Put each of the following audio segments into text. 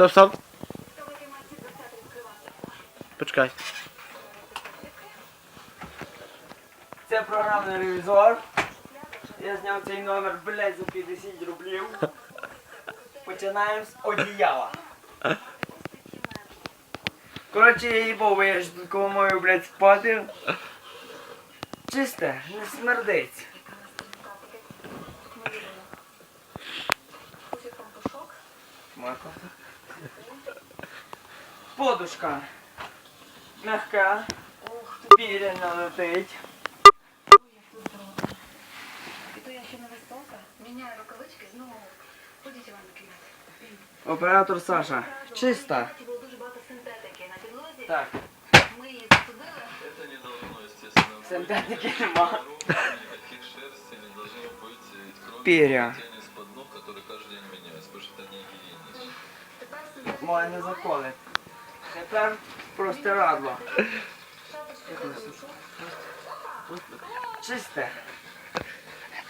Стоп, стоп. Почекай. Це програмний ревізор. Я зняв цей номер, блядь, за 50 рублів. Починаємо з одіяла. Коротше, я їбав, я ж кого маю, блядь, спати. Чисте, не смердить. Марко. Подушка. Мягка. Піряна летить. І то я ще не висока. Міняю рукавички, знову ходіть вам кидати. Оператор Саша. Чиста. Було дуже багато синтетики на підлозі. Так, Ми її засудили. Это не должно, естественно, синтетики нема. никаких шерсти не должно быть, ведь кроме Перья. тени из-под ног, которые каждый день меняются, потому что это не гигиенично. Тепер синтетика. Моє не заколить. Тепер простирадло. Чисте.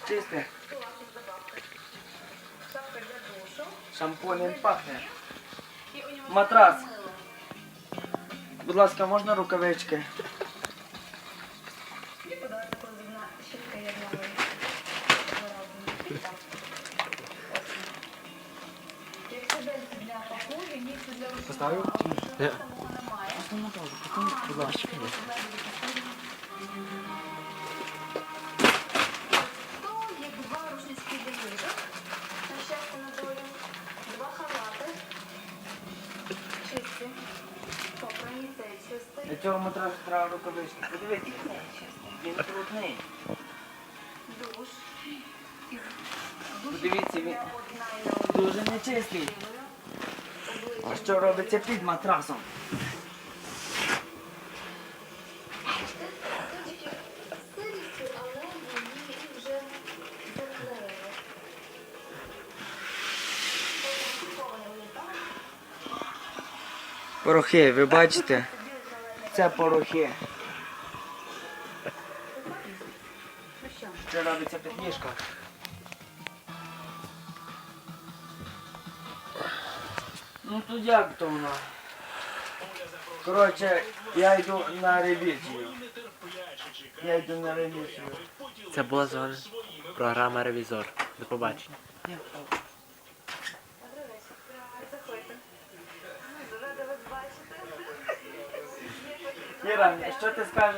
Чисте. Шампунем пахне. Матрас. Будь ласка, можна рукавички? Поставив? Рушника самого. Будь ласка. Для. Цього матрасу треба рукавички. Подивіться. Він трудний. Подивіться, він дуже нечистий. А що робиться під матрасом? Порохи, ви бачите? Це порохи. Що? Робиться під ліжком? Ну то як то воно? Коротше, я йду на ревізію. Я йду на ревізію. Це була з вами програма Ревізор. До побачення. Заходьте. Рада вас бачити. Іра, що ти скажеш?